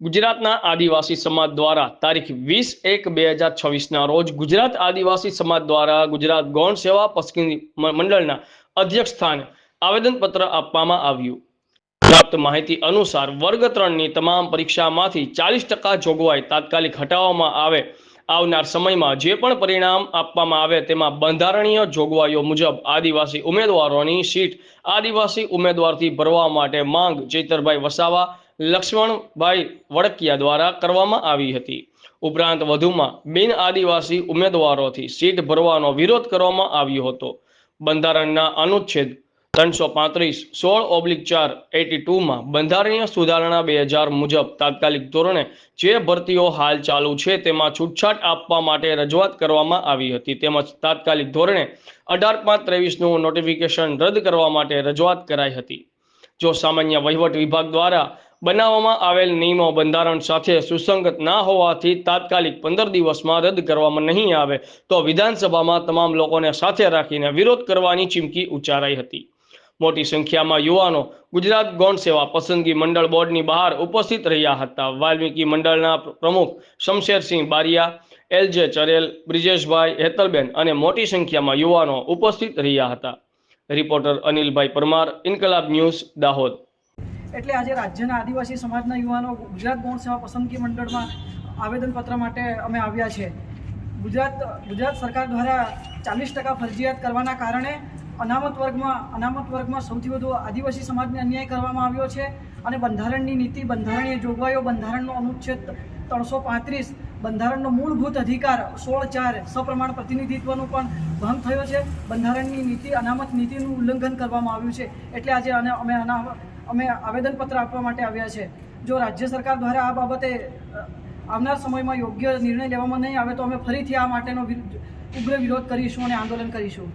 ગુજરાતના આદિવાસી સમાજ દ્વારા તારીખ વીસ એક બે હજાર છવ્વીસના રોજ ગુજરાત આદિવાસી સમાજ દ્વારા ગુજરાત ગૌણ સેવા પસંદગી મંડળના અધ્યક્ષ સ્થાને આવેદનપત્ર આપવામાં આવ્યું. પ્રાપ્ત માહિતી અનુસાર વર્ગ ત્રણની તમામ પરીક્ષામાંથી ચાલીસ ટકા જોગવાઈ તાત્કાલિક હટાવવામાં આવે આવનાર સમયમાં જે પણ પરિણામ આપવામાં આવે તેમાં બંધારણીય જોગવાઈઓ મુજબ આદિવાસી ઉમેદવારોની સીટ આદિવાસી ઉમેદવારથી ભરવા માટે માંગ ચૈતરભાઈ વસાવા લક્ષ્મણભાઈ વડકિયા દ્વારા કરવામાં આવી હતી. ઉપરાંત વધુમાં બિન આદિવાસી ઉમેદવારોથી સીટ ભરવાનો વિરોધ કરવામાં આવ્યો હતો. બંધારણના અનુચ્છેદ ત્રણસો પાંત્રીસ સોળ ઓબ્લિક ચાર એટી ટુમાં બંધારણીય સુધારણા બે હજાર મુજબ તાત્કાલિક ધોરણે જે ભરતીઓ હાલ ચાલુ છે તેમાં છૂટછાટ આપવા માટે રજૂઆત કરવામાં આવી હતી. તેમજ તાત્કાલિક ધોરણે અઢાર પાંચ ત્રેવીસનું નોટિફિકેશન રદ કરવા માટે રજૂઆત કરાઈ હતી. જો સામાન્ય વહીવટ વિભાગ દ્વારા બનાવવામાં આવેલ નિયમો બંધારણ સાથે સુસંગત ના હોવાથી તાત્કાલિક પંદર દિવસમાં રદ કરવામાં નહીં આવે. તો વિધાનસભામાં તમામ લોકોને સાથે રાખીને વિરોધ કરવાની ચીમકી ઉચ્ચારાઈ હતી. મોટી સંખ્યામાં યુવાનો ગુજરાત ગૌણ સેવા પસંદગી મંડળ બોર્ડની બહાર ઉપસ્થિત રહ્યા હતા. વાલ્મીકી મંડળના પ્રમુખ શમશેરસિંહ બારિયા એલજે ચરેલ, બ્રિજેશભાઈ હેતલબેન અને મોટી સંખ્યામાં યુવાનો ઉપસ્થિત રહ્યા હતા. Reporter Anilbhai Parmar, Inquilab news Dahod. એટલે આજે રાજ્યના આદિવાસી સમાજના યુવાનો ગુજરાત ગૌણ સેવા પસંદગી મંડળમાં આવેદનપત્ર માટે અમે આવ્યા છે. ગુજરાત ગુજરાત સરકાર દ્વારા ચાલીસ ટકા ફરજિયાત કરવાના કારણે અનામત વર્ગમાં અનામત વર્ગમાં સૌથી વધુ આદિવાસી સમાજને અન્યાય કરવામાં આવ્યો છે અને બંધારણની નીતિ, બંધારણીય જોગવાઈઓ, બંધારણનો અનુચ્છેદ ત્રણસો પાંત્રીસ, બંધારણનો મૂળભૂત અધિકાર સોળ ચાર સપ્રમાણ પ્રતિનિધિત્વનો પણ ભંગ થયો છે. બંધારણની નીતિ, અનામત નીતિનું ઉલ્લંઘન કરવામાં આવ્યું છે. એટલે આજે અને અમે અના અમે આવેદનપત્ર આપવા માટે આવ્યા છે. જો રાજ્ય સરકાર દ્વારા આ બાબતે આવનાર સમયમાં યોગ્ય નિર્ણય લેવામાં નહીં આવે તો અમે ફરીથી આ માટેનો ઉગ્ર વિરોધ કરીશું અને આંદોલન કરીશું.